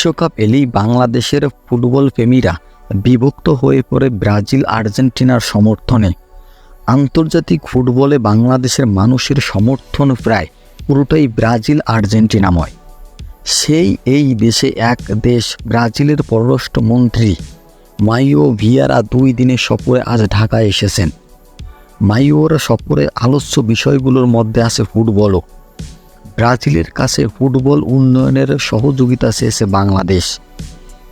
বিশ্বকাপ এলেই বাংলাদেশের ফুটবল প্রেমীরা বিভক্ত হয়ে পড়ে ব্রাজিল, আর্জেন্টিনার সমর্থনে। আন্তর্জাতিক ফুটবলে বাংলাদেশের মানুষের সমর্থন প্রায় পুরোটাই ব্রাজিল, আর্জেন্টিনাময়। সেই এই দেশে এক দেশ ব্রাজিলের পররাষ্ট্রমন্ত্রী মাইও ভিয়ারা দুই দিনের সফরে আজ ঢাকায় এসেছেন। মাইওর সফরে আলোচ্য বিষয়গুলোর মধ্যে আছে ফুটবলও। ব্রাজিলের কাছে ফুটবল উন্নয়নের সহযোগিতা চেয়েছে বাংলাদেশ।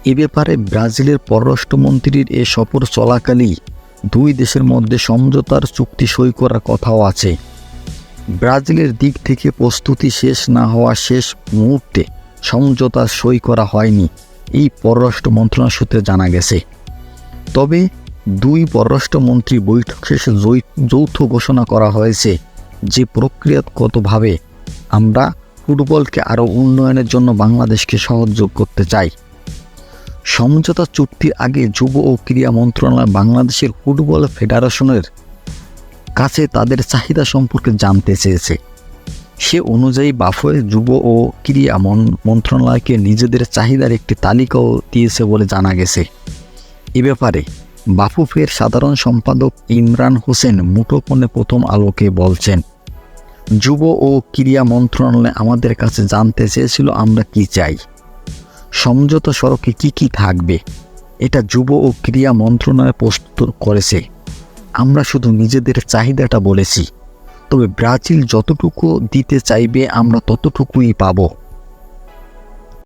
এ ব্যাপারে ব্রাজিলের পররাষ্ট্রমন্ত্রীর এ সফর চলাকালেই দুই দেশের মধ্যে সমঝোতার চুক্তি সই করার কথাও আছে। ব্রাজিলের দিক থেকে প্রস্তুতি শেষ না হওয়া শেষ মুহূর্তে সমঝোতা সই করা হয়নি, এই পররাষ্ট্র মন্ত্রণালয় সূত্রে জানা গেছে। তবে দুই পররাষ্ট্রমন্ত্রী বৈঠক শেষে যৌথ ঘোষণা করা হয়েছে যে প্রক্রিয়াগতভাবে আমরা ফুটবলকে আরও উন্নয়নের জন্য বাংলাদেশকে সহযোগ করতে চাই। সমঝোতা চুক্তির আগে যুব ও ক্রীড়া মন্ত্রণালয় বাংলাদেশের ফুটবল ফেডারেশনের কাছে তাদের চাহিদা সম্পর্কে জানতে চেয়েছে। সে অনুযায়ী বাফয়ে যুব ও ক্রীড়া মন- মন্ত্রণালয়কে নিজেদের চাহিদার একটি তালিকাও দিয়েছে বলে জানা গেছে। এ ব্যাপারে বাফুফের সাধারণ সম্পাদক ইমরান হোসেন মুঠোফোনে প্রথম আলোকে বলছেন। যুব ও ক্রীড়া মন্ত্রণালয় আমাদের কাছে জানতে চেয়েছিল, আমরা কি চাই? সমঝোতা সড়কে কি কি থাকবে? এটা যুব ও ক্রীড়া মন্ত্রণালয় প্রস্তুত করেছে। আমরা শুধু নিজেদের চাহিদাটা বলেছি। তবে ব্রাজিল যতটুকু দিতে চাইবে, আমরা ততটুকুই পাবো।